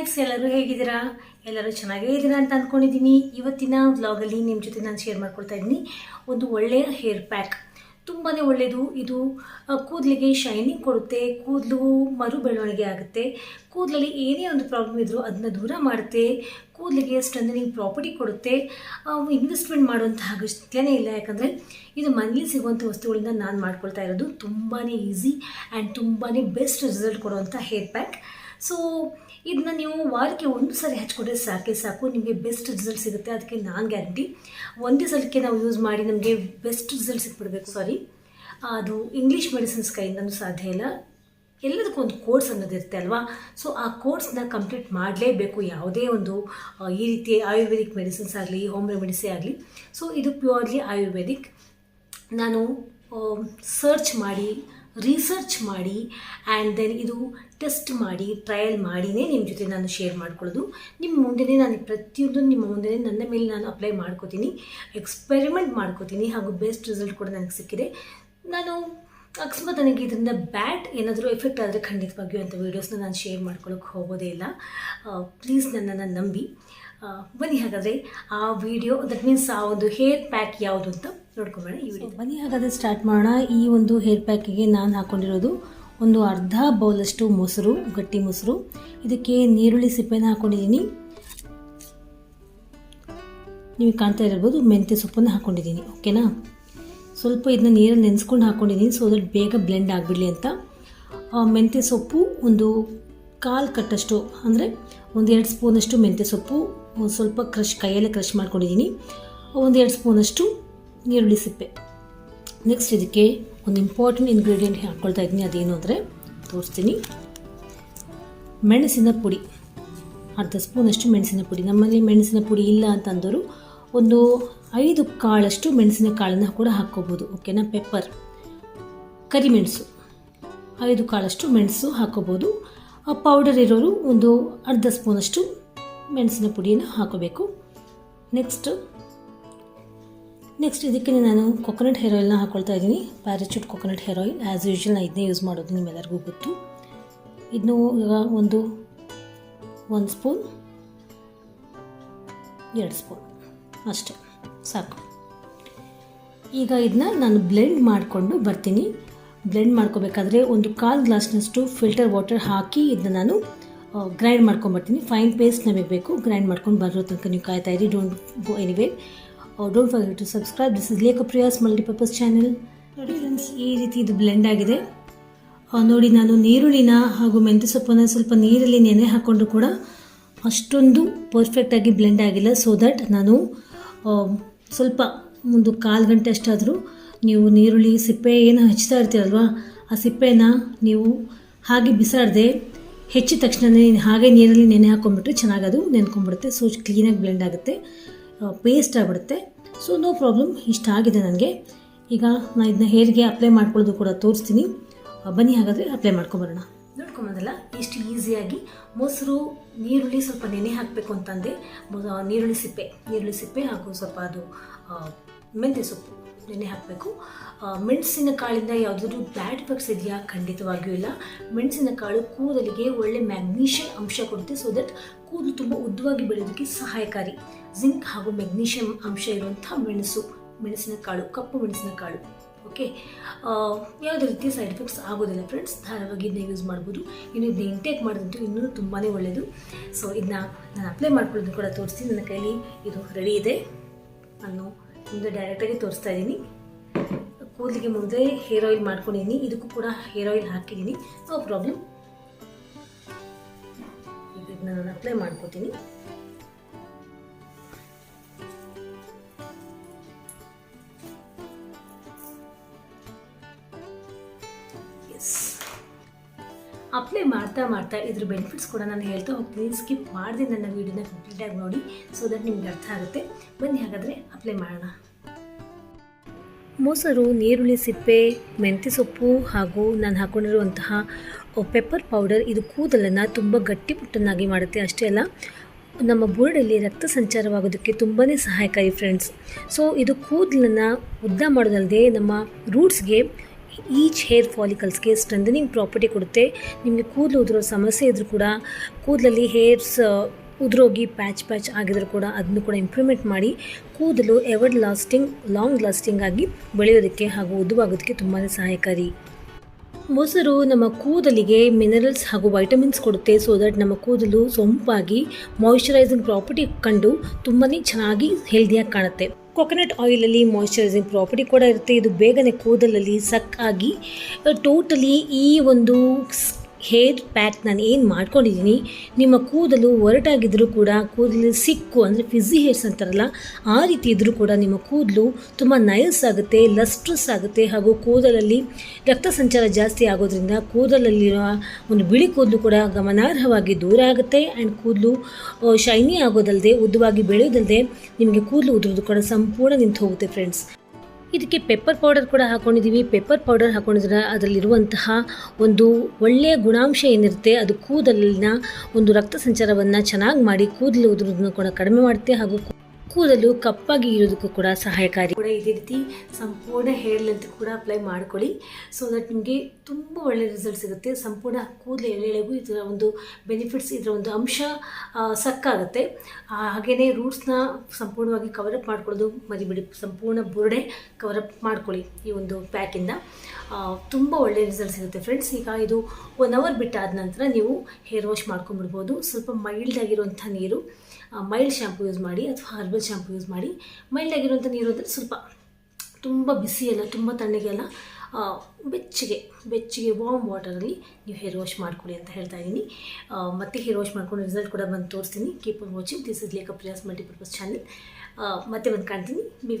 Guides ಎಲ್ಲರೂ ಹೇಗಿದ್ದೀರಾ? ಎಲ್ಲರೂ ಚೆನ್ನಾಗೇ ಇದ್ದೀರಾ ಅಂತ ಅಂದ್ಕೊಂಡಿದ್ದೀನಿ ಇವತ್ತಿನ ವ್ಲಾಗಲ್ಲಿ ನಿಮ್ಮ ಜೊತೆ ನಾನು ಶೇರ್ ಮಾಡ್ಕೊಳ್ತಾ ಇದ್ದೀನಿ. ಒಂದು ಒಳ್ಳೆಯ ಹೇರ್ ಪ್ಯಾಕ್ ತುಂಬಾ ಒಳ್ಳೆಯದು ಇದು ಕೂದಲಿಗೆ ಶೈನಿಂಗ್ ಕೊಡುತ್ತೆ. ಕೂದಲು ಮರು ಬೆಳವಣಿಗೆ ಆಗುತ್ತೆ. ಕೂದಲಲ್ಲಿ ಏನೇ ಒಂದು ಪ್ರಾಬ್ಲಮ್ ಇದ್ದರೂ ಅದನ್ನ ದೂರ ಮಾಡುತ್ತೆ. ಕೂದಲಿಗೆ ಸ್ಟ್ರೆಂದನಿಂಗ್ ಪ್ರಾಪರ್ಟಿ ಕೊಡುತ್ತೆ. ಇನ್ವೆಸ್ಟ್ಮೆಂಟ್ ಮಾಡುವಂಥ ಅಗತ್ಯನೇ ಇಲ್ಲ. ಯಾಕಂದರೆ ಇದು ಮನೆಯಲ್ಲಿ ಸಿಗುವಂಥ ವಸ್ತುಗಳಿಂದ ನಾನು ಮಾಡ್ಕೊಳ್ತಾ ಇರೋದು. ತುಂಬಾ ಈಸಿ ಆ್ಯಂಡ್ ತುಂಬಾ ಬೆಸ್ಟ್ ರಿಸಲ್ಟ್ ಕೊಡುವಂಥ ಹೇರ್ ಪ್ಯಾಕ್ ಸೊ ಇದನ್ನ ನೀವು ವಾರಕ್ಕೆ ಒಂದು ಸರಿ ಹಚ್ಕೊಟ್ರೆ ಸಾಕೆ ಸಾಕು. ನಿಮಗೆ ಬೆಸ್ಟ್ ರಿಸಲ್ಟ್ ಸಿಗುತ್ತೆ. ಅದಕ್ಕೆ ನಾನು ಗ್ಯಾರಂಟಿ ಒಂದೇ ಸಲಕ್ಕೆ ನಾವು ಯೂಸ್ ಮಾಡಿ ನಮಗೆ ಬೆಸ್ಟ್ ರಿಸಲ್ಟ್ ಸಿಕ್ಬಿಡ್ಬೇಕು. ಸಾರಿ ಅದು ಇಂಗ್ಲೀಷ್ ಮೆಡಿಸಿನ್ಸ್ ಕೈಯಿಂದನೂ ಸಾಧ್ಯ ಇಲ್ಲ. ಎಲ್ಲದಕ್ಕೂ ಒಂದು ಕೋರ್ಸ್ ಅನ್ನೋದಿರುತ್ತೆ ಅಲ್ವಾ? ಸೊ ಆ ಕೋರ್ಸ್ನ ಕಂಪ್ಲೀಟ್ ಮಾಡಲೇಬೇಕು. ಯಾವುದೇ ಒಂದು ಈ ರೀತಿ ಆಯುರ್ವೇದಿಕ್ ಮೆಡಿಸಿನ್ಸ್ ಆಗಲಿ ಹೋಮ್ ರೆಮಿಡಿಸೇ ಆಗಲಿ. ಸೊ ಇದು ಪ್ಯೂರ್ಲಿ ಆಯುರ್ವೇದಿಕ್. ನಾನು ಸರ್ಚ್ ಮಾಡಿ ರಿಸರ್ಚ್ ಮಾಡಿ ಆ್ಯಂಡ್ ದೆನ್ ಇದು ಟೆಸ್ಟ್ ಮಾಡಿ ಟ್ರಯಲ್ ಮಾಡಿನೇ ನಿಮ್ಮ ಜೊತೆ ನಾನು ಶೇರ್ ಮಾಡ್ಕೊಳ್ಳೋದು. ನಿಮ್ಮ ಮುಂದೆನೇ ನಾನು ಪ್ರತಿಯೊಂದು ನಿಮ್ಮ ಮುಂದೆನೇ ನನ್ನ ಮೇಲೆ ನಾನು ಅಪ್ಲೈ ಮಾಡ್ಕೋತೀನಿ ಎಕ್ಸ್ಪೆರಿಮೆಂಟ್ ಮಾಡ್ಕೋತೀನಿ ಹಾಗೂ ಬೆಸ್ಟ್ ರಿಸಲ್ಟ್ ಕೂಡ ನನಗೆ ಸಿಕ್ಕಿದೆ. ನಾನು ಅಕಸ್ಮಾತ್ ನನಗೆ ಇದರಿಂದ ಬ್ಯಾಡ್ ಏನಾದರೂ ಎಫೆಕ್ಟ್ ಆದರೆ ಖಂಡಿತವಾಗಿಯೂ ಅಂಥ ವೀಡಿಯೋಸ್ನ ನಾನು ಶೇರ್ ಮಾಡ್ಕೊಳ್ಳೋಕೆ ಹೋಗೋದೇ ಇಲ್ಲ. ಪ್ಲೀಸ್ ನನ್ನನ್ನು ನಂಬಿ. ಬನ್ನಿ ಹಾಗಾದರೆ ಆ ವಿಡಿಯೋ ದಟ್ ಮೀನ್ಸ್ ಆ ಒಂದು ಹೇರ್ ಪ್ಯಾಕ್ ಯಾವುದು ಅಂತ ನೋಡ್ಕೊಬೇಡ ಈ ವಿಡಿಯೋ ಬನ್ನಿ ಹಾಗಾದರೆ ಸ್ಟಾರ್ಟ್ ಮಾಡೋಣ. ಈ ಒಂದು ಹೇರ್ ಪ್ಯಾಕಿಗೆ ನಾನು ಹಾಕ್ಕೊಂಡಿರೋದು ಒಂದು ಅರ್ಧ ಬೌಲಷ್ಟು ಮೊಸರು, ಗಟ್ಟಿ ಮೊಸರು. ಇದಕ್ಕೆ ನೀರುಳ್ಳಿ ಸಿಪ್ಪೆನ ಹಾಕ್ಕೊಂಡಿದ್ದೀನಿ ನೀವು ಕಾಣ್ತಾ ಇರ್ಬೋದು ಮೆಂತ್ಯ ಸೊಪ್ಪನ್ನು ಹಾಕ್ಕೊಂಡಿದ್ದೀನಿ ಓಕೆನಾ? ಸ್ವಲ್ಪ ಇದನ್ನ ನೀರಲ್ಲಿ ನೆನೆಸ್ಕೊಂಡು ಹಾಕ್ಕೊಂಡಿದ್ದೀನಿ ಸೊ ದಟ್ ಬೇಗ ಬ್ಲೆಂಡ್ ಆಗಿಬಿಡಲಿ ಅಂತ. ಮೆಂತ್ಯ ಸೊಪ್ಪು ಒಂದು ಕಾಲು ಕಟ್ಟಷ್ಟು, ಅಂದರೆ ಒಂದು ಎರಡು ಸ್ಪೂನಷ್ಟು ಮೆಂತ್ಯ ಸೊಪ್ಪು, ಒಂದು ಸ್ವಲ್ಪ ಕ್ರಶ್ ಕೈಯಲ್ಲೇ ಕ್ರಷ್ ಮಾಡ್ಕೊಂಡಿದ್ದೀನಿ ಒಂದೆರಡು ಸ್ಪೂನಷ್ಟು ಈರುಳ್ಳಿ ಸಿಪ್ಪೆ. ನೆಕ್ಸ್ಟ್ ಇದಕ್ಕೆ ಒಂದು ಇಂಪಾರ್ಟೆಂಟ್ ಇಂಗ್ರೀಡಿಯೆಂಟ್ ಹಾಕ್ಕೊಳ್ತಾ ಇದ್ದೀನಿ. ಅದೇನು ಅಂದರೆ ತೋರಿಸ್ತೀನಿ. ಮೆಣಸಿನ ಪುಡಿ. ಅರ್ಧ ಸ್ಪೂನಷ್ಟು ಮೆಣಸಿನ ಪುಡಿ. ನಮ್ಮಲ್ಲಿ ಮೆಣಸಿನ ಪುಡಿ ಇಲ್ಲ ಅಂತಂದವರು ಒಂದು ಐದು ಕಾಳಷ್ಟು ಮೆಣಸಿನ ಕಾಳನ್ನು ಕೂಡ ಹಾಕ್ಕೋಬೋದು. ಓಕೆನಾ ಪೆಪ್ಪರ್ ಕರಿಮೆಣಸು. ಐದು ಕಾಳಷ್ಟು ಮೆಣಸು ಹಾಕೋಬೋದು ಆ ಪೌಡರ್ ಇರೋರು ಒಂದು ಅರ್ಧ ಸ್ಪೂನಷ್ಟು ಮೆಣಸಿನ ಪುಡಿಯನ್ನು ಹಾಕೋಬೇಕು. ನೆಕ್ಸ್ಟ್ ನೆಕ್ಸ್ಟ್ ಇದಕ್ಕೆ ನಾನು ಕೊಕೊನಟ್ ಹೇರ್ ಆಯಿಲ್ನ ಹಾಕ್ಕೊಳ್ತಾ ಇದ್ದೀನಿ. Parachute coconut hair oil as usual ನಾನು ಇದನ್ನೇ ಯೂಸ್ ಮಾಡೋದು ನಿಮ್ಮೆಲ್ಲರಿಗೂ ಗೊತ್ತು. ಇದನ್ನು ಈಗ ಒಂದು ಒಂದು ಸ್ಪೂನ್ ಎರಡು ಸ್ಪೂನ್ ಅಷ್ಟೇ, ಸಾಕು. ಈಗ ಇದನ್ನ ನಾನು ಬ್ಲೆಂಡ್ ಮಾಡಿಕೊಂಡು ಬರ್ತೀನಿ. ಬ್ಲೆಂಡ್ ಮಾಡ್ಕೋಬೇಕಾದ್ರೆ ಒಂದು ಕಾಲು ಗ್ಲಾಸ್ನಷ್ಟು ಫಿಲ್ಟರ್ ವಾಟರ್ ಹಾಕಿ ಇದನ್ನ ನಾನು ಗ್ರೈಂಡ್ ಮಾಡ್ಕೊಂಬರ್ತೀನಿ. ಫೈನ್ ಪೇಸ್ಟ್ ನಮಗೆ ಬೇಕು. ಗ್ರೈಂಡ್ ಮಾಡ್ಕೊಂಡು ಬರೋ ತನಕ ನೀವು ಕಾಯ್ತಾ ಇರಿ. Don't go anyway don't forget to subscribe this is Lekhapriya's multipurpose channel ನೋಡಿ ಫ್ರೆಂಡ್ಸ್ ಈ ರೀತಿ ಇದು ಬ್ಲೆಂಡ್ ಆಗಿದೆ. ನೋಡಿ ನಾನು ನೀರುಳ್ಳಿನ ಹಾಗೂ ಮೆಂತ್ಯ ಸೊಪ್ಪನ್ನು ಸ್ವಲ್ಪ ನೀರಲ್ಲಿ ನೆನೆ ಹಾಕ್ಕೊಂಡು ಕೂಡ ಅಷ್ಟೊಂದು ಪರ್ಫೆಕ್ಟಾಗಿ ಬ್ಲೆಂಡ್ ಆಗಿಲ್ಲ. ಸೊ ದಟ್ ನಾನು ಸ್ವಲ್ಪ ಒಂದು ಕಾಲು ಗಂಟೆ ಅಷ್ಟಾದರೂ ನೀವು ನೀರುಳ್ಳಿ ಸಿಪ್ಪೆ ಏನು ಹಚ್ತಾ ಇರ್ತೀರಲ್ವ, ಆ ಸಿಪ್ಪೆನ ನೀವು ಹಾಗೆ ಬಿಸಾಡದೆ ಹೆಚ್ಚಿದ ತಕ್ಷಣನೇ ಹಾಗೆ ನೀರಲ್ಲಿ ನೆನೆ ಹಾಕ್ಕೊಂಡ್ಬಿಟ್ರೆ ಚೆನ್ನಾಗಿ ಅದು ನೆನ್ಕೊಂಡ್ಬಿಡುತ್ತೆ ಸೊ ಕ್ಲೀನಾಗಿ ಬ್ಲೆಂಡ್ ಆಗುತ್ತೆ. ಪೇಸ್ಟ್ ಆಗಿಬಿಡುತ್ತೆ. ಸೊ ನೋ ಪ್ರಾಬ್ಲಮ್ ಇಷ್ಟ ಆಗಿದೆ ನನಗೆ. ಈಗ ನಾನು ಇದನ್ನ ಹೇರ್ಗೆ ಅಪ್ಲೈ ಮಾಡ್ಕೊಳ್ಳೋದು ಕೂಡ ತೋರಿಸ್ತೀನಿ. ಬನ್ನಿ ಹಾಗಾದರೆ ಅಪ್ಲೈ ಮಾಡ್ಕೊಂಬರೋಣ. ನೋಡ್ಕೊಂಬಂದಲ್ಲ, ಇಷ್ಟು ಈಸಿಯಾಗಿ ಮೊಸರು, ನೀರುಳ್ಳಿ ಸ್ವಲ್ಪ ನೆನೆ ಹಾಕಬೇಕು ಅಂತಂದೆ. ನೀರುಳ್ಳಿ ಸಿಪ್ಪೆ ನೀರುಳ್ಳಿ ಸಿಪ್ಪೆ ಹಾಗೂ ಸ್ವಲ್ಪ ಅದು ಮೆಂತ್ಯ ಸೊಪ್ಪು. ನೆನೆ ಹಾಕಬೇಕು. ಮೆಣಸಿನ ಕಾಳಿಂದ ಯಾವುದಾದ್ರೂ ಬ್ಯಾಡ್ ಎಫೆಕ್ಟ್ಸ್ ಇದೆಯಾ? ಖಂಡಿತವಾಗಿಯೂ ಇಲ್ಲ. ಮೆಣಸಿನ ಕಾಳು ಕೂದಲಿಗೆ ಒಳ್ಳೆ ಮ್ಯಾಗ್ನೀಷಿಯಂ ಅಂಶ ಕೊಡುತ್ತೆ. ಸೊ ದಟ್ ಕೂದಲು ತುಂಬ ಉದ್ದವಾಗಿ ಬೆಳೆಯೋದಕ್ಕೆ ಸಹಾಯಕಾರಿ. ಜಿಂಕ್ ಹಾಗೂ ಮೆಗ್ನೀಷಿಯಂ ಅಂಶ ಇರುವಂಥ ಮೆಣಸು ಮೆಣಸಿನ ಕಾಳು ಕಪ್ಪು ಮೆಣಸಿನ ಕಾಳು ಓಕೆ ಯಾವುದೇ ರೀತಿಯ ಸೈಡ್ ಎಫೆಕ್ಟ್ಸ್ ಆಗೋದಿಲ್ಲ ಫ್ರೆಂಡ್ಸ್. ಧಾರವಾಗಿ ಇದನ್ನ ಯೂಸ್ ಮಾಡ್ಬೋದು. ಇನ್ನು ಇದನ್ನ ಇಂಟೇಕ್ ಮಾಡೋದಂತೂ ಇನ್ನೂ ತುಂಬಾ ಒಳ್ಳೆಯದು ಸೊ ಇದನ್ನ ನಾನು ಅಪ್ಲೈ ಮಾಡ್ಕೊಳ್ಳೋದು ಕೂಡ ತೋರಿಸ್ತೀನಿ. ನನ್ನ ಕೈಲಿ ಇದು ರೆಡಿ ಇದೆ. ನಾನು ಮುಂದೆ ಡೈರೆಕ್ಟಾಗಿ ತೋರಿಸ್ತಾ ಇದ್ದೀನಿ. ಕೂದಲಿಗೆ ಮುಂದೆ ಹೇರ್ ಆಯಿಲ್ ಮಾಡ್ಕೊಂಡಿದ್ದೀನಿ. ಇದಕ್ಕೂ ಕೂಡ ಹೇರ್ ಆಯಿಲ್ ಹಾಕಿದ್ದೀನಿ. ನೋ ಪ್ರಾಬ್ಲಮ್ ಈಗ ನಾನು ಅಪ್ಲೈ ಮಾಡ್ಕೋತೀನಿ. ಎಸ್ ಅಪ್ಲೈ ಮಾಡ್ತಾ ಮಾಡ್ತಾ ಇದ್ರ ಬೆನಿಫಿಟ್ಸ್ ಕೂಡ ನಾನು ಹೇಳ್ತಾ ಹೋಗ್ತೀನಿ. ಸ್ಕಿಪ್ ಮಾಡಿದೆ ನನ್ನ ವೀಡಿಯೋನ ಕಂಪ್ಲೀಟಾಗಿ ನೋಡಿ ಸೊ ದಟ್ ನಿಮ್ಗೆ ಅರ್ಥ ಆಗುತ್ತೆ. ಬನ್ನಿ ಹಾಗಾದರೆ ಅಪ್ಲೈ ಮಾಡೋಣ. ಮೊಸರು, ನೀರುಳ್ಳಿ ಸಿಪ್ಪೆ, ಮೆಂತ್ಯ ಸೊಪ್ಪು ಹಾಗೂ ನಾನು ಹಾಕೊಂಡಿರುವಂತಹ ಪೆಪ್ಪರ್ ಪೌಡರ್ ಇದು ಕೂದಲನ್ನು ತುಂಬ ಗಟ್ಟಿಪುಟ್ಟನ್ನಾಗಿ ಮಾಡುತ್ತೆ ಅಷ್ಟೇ ಅಲ್ಲ, ನಮ್ಮ ಬುರುಡಲ್ಲಿ ರಕ್ತ ಸಂಚಾರವಾಗೋದಕ್ಕೆ ತುಂಬಾ ಸಹಾಯಕಾರಿ ಫ್ರೆಂಡ್ಸ್ ಸೊ ಇದು ಕೂದಲನ್ನು ಉದ್ದ ಮಾಡೋದಲ್ಲದೆ ನಮ್ಮ ರೂಟ್ಸ್ಗೆ ಈಚ್ ಹೇರ್ ಫಾಲಿಕಲ್ಸ್ಗೆ ಸ್ಟ್ರೆಂದನಿಂಗ್ ಪ್ರಾಪರ್ಟಿ ಕೊಡುತ್ತೆ. ನಿಮಗೆ ಕೂದಲು ಉದುರೋ ಸಮಸ್ಯೆ ಇದ್ರೂ ಕೂಡ ಕೂದಲಲ್ಲಿ ಹೇರ್ಸ್ ಉದುರೋಗಿ ಪ್ಯಾಚ್ ಪ್ಯಾಚ್ ಆಗಿದ್ರು ಕೂಡ ಅದನ್ನು ಕೂಡ ಇಂಪ್ರೂವ್ಮೆಂಟ್ ಮಾಡಿ ಕೂದಲು ಎವರ್ ಲಾಸ್ಟಿಂಗ್ ಲಾಂಗ್ ಲಾಸ್ಟಿಂಗ್ ಆಗಿ ಬೆಳೆಯೋದಕ್ಕೆ ಹಾಗೂ ಉದುವಾಗೋದಕ್ಕೆ ತುಂಬಾ ಸಹಾಯಕಾರಿ. ಮೊಸರು ನಮ್ಮ ಕೂದಲಿಗೆ ಮಿನರಲ್ಸ್ ಹಾಗೂ ವೈಟಮಿನ್ಸ್ ಕೊಡುತ್ತೆ ಸೊ ದಟ್ ನಮ್ಮ ಕೂದಲು ಸೊಂಪಾಗಿ ಮಾಯಿಶ್ಚರೈಸಿಂಗ್ ಪ್ರಾಪರ್ಟಿ ಕಂಡು ತುಂಬಾ ಚೆನ್ನಾಗಿ ಹೆಲ್ದಿಯಾಗಿ ಕಾಣುತ್ತೆ. ಕೊಕೊನಟ್ ಆಯಿಲಲ್ಲಿ ಮಾಯಿಶ್ಚರೈಸಿಂಗ್ ಪ್ರಾಪರ್ಟಿ ಕೂಡ ಇರುತ್ತೆ. ಇದು ಬೇಗನೆ ಕೂದಲಲ್ಲಿ ಸಕ್ಕಾಗಿ ಟೋಟಲಿ ಈ ಒಂದು ಹೇರ್ ಪ್ಯಾಕ್ ನಾನು ಏನು ಮಾಡ್ಕೊಂಡಿದ್ದೀನಿ, ನಿಮ್ಮ ಕೂದಲು ಒರಟಾಗಿದ್ದರೂ ಕೂಡ ಕೂದಲು ಸಿಕ್ಕು ಅಂದರೆ ಫಿಝಿ ಹೇರ್ಸ್ ಅಂತಾರಲ್ಲ, ಆ ರೀತಿ ಇದ್ದರೂ ಕೂಡ ನಿಮ್ಮ ಕೂದಲು ತುಂಬ ನಯಸ್ ಆಗುತ್ತೆ ಲಸ್ಟ್ರಸ್ ಆಗುತ್ತೆ ಹಾಗೂ ಕೂದಲಲ್ಲಿ ರಕ್ತ ಸಂಚಾರ ಜಾಸ್ತಿ ಆಗೋದ್ರಿಂದ ಕೂದಲಲ್ಲಿರುವ ಒಂದು ಬಿಳಿ ಕೂದಲು ಕೂಡ ಗಮನಾರ್ಹವಾಗಿ ದೂರ ಆಗುತ್ತೆ ಆ್ಯಂಡ್ ಕೂದಲು ಶೈನಿ ಆಗೋದಲ್ಲದೆ ಉದ್ದವಾಗಿ ಬೆಳೆಯೋದಲ್ಲದೆ ನಿಮಗೆ ಕೂದಲು ಉದುರೋದು ಕೂಡ ಸಂಪೂರ್ಣ ನಿಂತು ಹೋಗುತ್ತೆ ಫ್ರೆಂಡ್ಸ್ ಇದಕ್ಕೆ ಪೆಪ್ಪರ್ ಪೌಡರ್ ಕೂಡ ಹಾಕೊಂಡಿದ್ದೀವಿ ಪೆಪ್ಪರ್ ಪೌಡರ್ ಹಾಕೊಂಡಿದ್ರೆ ಅದರಲ್ಲಿರುವಂತಹ ಒಂದು ಒಳ್ಳೆಯ ಗುಣಾಂಶ ಏನಿರುತ್ತೆ? ಅದು ಕೂದಲಿನ ಒಂದು ರಕ್ತ ಸಂಚಾರವನ್ನು ಚೆನ್ನಾಗಿ ಮಾಡಿ ಕೂದಲು ಉದುರೋದನ್ನು ಕೂಡ ಕಡಿಮೆ ಮಾಡುತ್ತೆ ಹಾಗೂ ಕೂದಲು ಕಪ್ಪಾಗಿ ಇರೋದಕ್ಕೂ ಕೂಡ ಸಹಾಯಕಾರಿ. ಕೂಡ ಇದೇ ರೀತಿ ಸಂಪೂರ್ಣ ಹೇರ್ ಲೆಂತ್ ಕೂಡ ಅಪ್ಲೈ ಮಾಡ್ಕೊಳ್ಳಿ. ಸೊ ದಟ್ ನಿಮಗೆ ತುಂಬ ಒಳ್ಳೆ ರಿಸಲ್ಟ್ ಸಿಗುತ್ತೆ. ಸಂಪೂರ್ಣ ಕೂದಲು ಎಳೆಳೆಗೂ ಇದರ ಒಂದು ಬೆನಿಫಿಟ್ಸ್ ಇದರ ಒಂದು ಅಂಶ ಸಕ್ಕಾಗುತ್ತೆ. ಹಾಗೆಯೇ ರೂಟ್ಸ್ನ ಸಂಪೂರ್ಣವಾಗಿ ಕವರಪ್ ಮಾಡ್ಕೊಳ್ಳೋದು ಮರಿಬಿಡಿ. ಸಂಪೂರ್ಣ ಬುರುಡೆ ಕವರಪ್ ಮಾಡ್ಕೊಳ್ಳಿ ಈ ಒಂದು ಪ್ಯಾಕಿಂದ ತುಂಬ ಒಳ್ಳೆಯ ರಿಸಲ್ಟ್ ಸಿಗುತ್ತೆ ಫ್ರೆಂಡ್ಸ್ ಈಗ ಇದು ಒನ್ ಅವರ್ ಬಿಟ್ಟಾದ ನಂತರ ನೀವು ಹೇರ್ ವಾಶ್ ಮಾಡ್ಕೊಂಡ್ಬಿಡ್ಬೋದು. ಸ್ವಲ್ಪ ಮೈಲ್ಡ್ ಆಗಿರುವಂಥ ನೀರು. ಮೈಲ್ಡ್ ಶ್ಯಾಂಪು ಯೂಸ್ ಮಾಡಿ ಅಥವಾ ಹರ್ಬಲ್ ಶ್ಯಾಂಪು ಯೂಸ್ ಮಾಡಿ. ಮೈಲ್ಡ್ ಆಗಿರುವಂಥ ನೀರು ಅಂದರೆ ಸ್ವಲ್ಪ ತುಂಬ ಬಿಸಿ ಅಲ್ಲ ತುಂಬ ತಣ್ಣಗೆ ಅಲ್ಲ ಆ, ಬೆಚ್ಚಗೆ ಬೆಚ್ಚಗೆ ವಾರ್ಮ್ ವಾಟರಲ್ಲಿ ನೀವು ಹೇರ್ ವಾಶ್ ಮಾಡ್ಕೊಳ್ಳಿ ಅಂತ ಹೇಳ್ತಾ ಇದ್ದೀನಿ. ಮತ್ತೆ ಹೇರ್ ವಾಶ್ ಮಾಡ್ಕೊಂಡು ರಿಸಲ್ಟ್ ಕೂಡ ಬಂದು ತೋರಿಸ್ತೀನಿ. Keep on watching this is Lekha Priya's multipurpose channel ಮತ್ತೆ ಬಂದು ಕಾಣ್ತೀನಿ. ಬಿ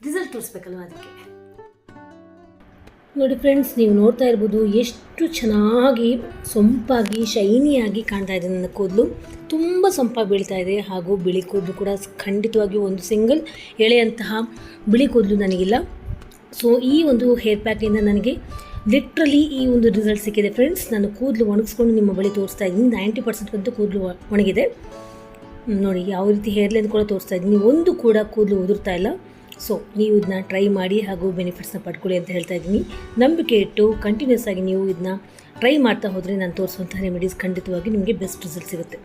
ರಿಸಲ್ಟ್ ತೋರಿಸ್ಬೇಕಲ್ವ ಅದಕ್ಕೆ? ನೋಡಿ ಫ್ರೆಂಡ್ಸ್ ನೀವು ನೋಡ್ತಾ ಇರ್ಬೋದು ಎಷ್ಟು ಚೆನ್ನಾಗಿ, ಸೊಂಪಾಗಿ, ಶೈನಿಯಾಗಿ ಕಾಣ್ತಾ ಇದೆ ನನ್ನ ಕೂದಲು. ತುಂಬ ಸೊಂಪಾಗಿ ಬೀಳ್ತಾ ಇದೆ ಹಾಗೂ ಬಿಳಿ ಕೂದಲು ಕೂಡ ಖಂಡಿತವಾಗಿಯೂ ಒಂದು ಸಿಂಗಲ್ ಎಳೆಯಂತಹ ಬಿಳಿ ಕೂದಲು ನನಗಿಲ್ಲ. ಸೊ ಈ ಒಂದು ಹೇರ್ ಪ್ಯಾಕಿಂದ ನನಗೆ ಲಿಟ್ರಲಿ ಈ ಒಂದು ರಿಸಲ್ಟ್ ಸಿಕ್ಕಿದೆ ಫ್ರೆಂಡ್ಸ್ ನಾನು ಕೂದಲು ಒಣಗಿಸ್ಕೊಂಡು ನಿಮ್ಮ ಬಳಿ ತೋರಿಸ್ತಾ ಇದ್ದೀನಿ. ನೈಂಟಿ ಪರ್ಸೆಂಟ್ಗಂತೂ ಕೂದಲು ಒ- ಒಣಗಿದೆ ನೋಡಿ, ಯಾವ ರೀತಿ ಹೇರ್ ಲೈನ್ ಕೂಡ ತೋರಿಸ್ತಾ ಇದ್ದೀನಿ. ಒಂದು ಕೂಡ ಕೂದಲು ಉದುರ್ತಾ ಇಲ್ಲ. ಸೊ ನೀವು ಇದನ್ನ ಟ್ರೈ ಮಾಡಿ ಹಾಗೂ ಬೆನಿಫಿಟ್ಸ್ನ ಪಡ್ಕೊಳ್ಳಿ ಅಂತ ಹೇಳ್ತಾ ಇದ್ದೀನಿ. ನಂಬಿಕೆ ಇಟ್ಟು ಕಂಟಿನ್ಯೂಸ್ ಆಗಿ ನೀವು ಇದನ್ನ ಟ್ರೈ ಮಾಡ್ತಾ ಹೋದರೆ ನಾನು ತೋರಿಸುವಂಥ ರೆಮಿಡೀಸ್ ಖಂಡಿತವಾಗಿ ನಿಮಗೆ ಬೆಸ್ಟ್ ರಿಸಲ್ಟ್ ಸಿಗುತ್ತೆ.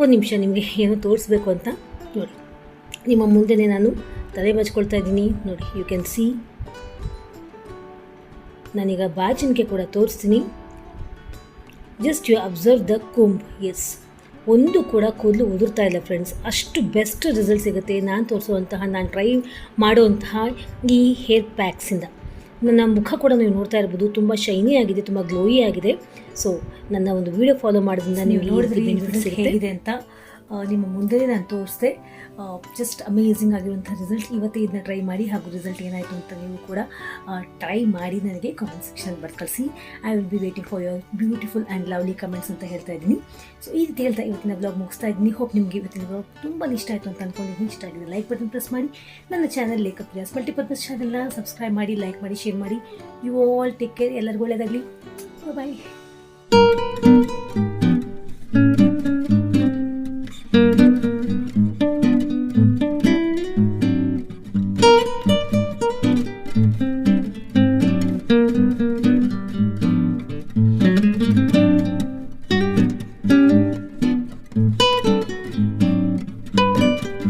ಒಂದು ನಿಮಿಷ, ನಿಮಗೆ ಏನು ತೋರಿಸ್ಬೇಕು ಅಂತ ನೋಡಿ. ನಿಮ್ಮ ಮುಂದೆನೇ ನಾನು ತಲೆ ಬಚ್ಕೊಳ್ತಾ ಇದ್ದೀನಿ. ನೋಡಿ ಯು ಕ್ಯಾನ್ ಸಿ ನಾನೀಗ ಬಾಚಿನಿಕೆ ಕೂಡ ತೋರಿಸ್ತೀನಿ. Just you observe the comb yes ಒಂದು ಕೂಡ ಕೂದಲು ಉದುರ್ತಾ ಇಲ್ಲ ಫ್ರೆಂಡ್ಸ್ ಅಷ್ಟು ಬೆಸ್ಟ್ ರಿಸಲ್ಟ್ ಸಿಗುತ್ತೆ. ನಾನು ತೋರಿಸುವಂತಹ ನಾನು ಟ್ರೈ ಮಾಡುವಂತಹ ಈ ಹೇರ್ ಪ್ಯಾಕ್ಸಿಂದ ನನ್ನ ಮುಖ ಕೂಡ ನೀವು ನೋಡ್ತಾ ಇರ್ಬೋದು. ತುಂಬ ಶೈನಿ ಆಗಿದೆ ತುಂಬ ಗ್ಲೋಯಿ ಆಗಿದೆ. ಸೊ ನನ್ನ ಒಂದು ವಿಡಿಯೋ ಫಾಲೋ ಮಾಡೋದ್ರಿಂದ ನೀವು ನೋಡಿದ್ರೆ ಬೆನಿಫಿಟ್ಸ್ ಹೇಗಿದೆ ಅಂತ ನಿಮ್ಮ ಮುಂದೆ ನಾನು ತೋರಿಸಿದೆ. ಜಸ್ಟ್ ಅಮೇಝಿಂಗ್ ಆಗಿರುವಂಥ ರಿಸಲ್ಟ್ ಇವತ್ತೇ ಇದನ್ನ ಟ್ರೈ ಮಾಡಿ ಹಾಗೂ ರಿಸಲ್ಟ್ ಏನಾಯಿತು ಅಂತ ನೀವು ಕೂಡ ಟ್ರೈ ಮಾಡಿ ನನಗೆ ಕಾಮೆಂಟ್ ಸೆಕ್ಷನ್ ಬರ್ದು ಕಳಿಸಿ I will be waiting for your beautiful and lovely comments ಅಂತ ಹೇಳ್ತಾ ಇದ್ದೀನಿ. ಸೊ ಈ ರೀತಿ ಹೇಳ್ತಾ ಇವತ್ತಿನ ಬ್ಲಾಗ್ ಮುಗಿಸ್ತಾ ಇದ್ದೀನಿ. ಹೋಪ್ ನಿಮಗೆ ಇವತ್ತಿನ ಬ್ಲಾಗ್ ತುಂಬ ಇಷ್ಟ ಆಯಿತು ಅಂತ ಅನ್ಕೊಂಡಿದ್ದೀನಿ. ಇಷ್ಟ ಆಗಿದೆ ಲೈಕ್ ಬಟನ್ ಪ್ರೆಸ್ ಮಾಡಿ. ನನ್ನ ಚಾನಲ್ ಲೇಖ ಪ್ರಿಯಾಸ್ ಮಲ್ಟಿಪರ್ಪಸ್ ಚಾನಲ್ನ ಸಬ್ಸ್ಕ್ರೈಬ್ ಮಾಡಿ ಲೈಕ್ ಮಾಡಿ ಶೇರ್ ಮಾಡಿ. ಯು ಆಲ್ ಟೇಕ್ ಕೇರ್ ಎಲ್ಲರಿಗೂ ಒಳ್ಳೆಯದಾಗಲಿ ಬಾಯ್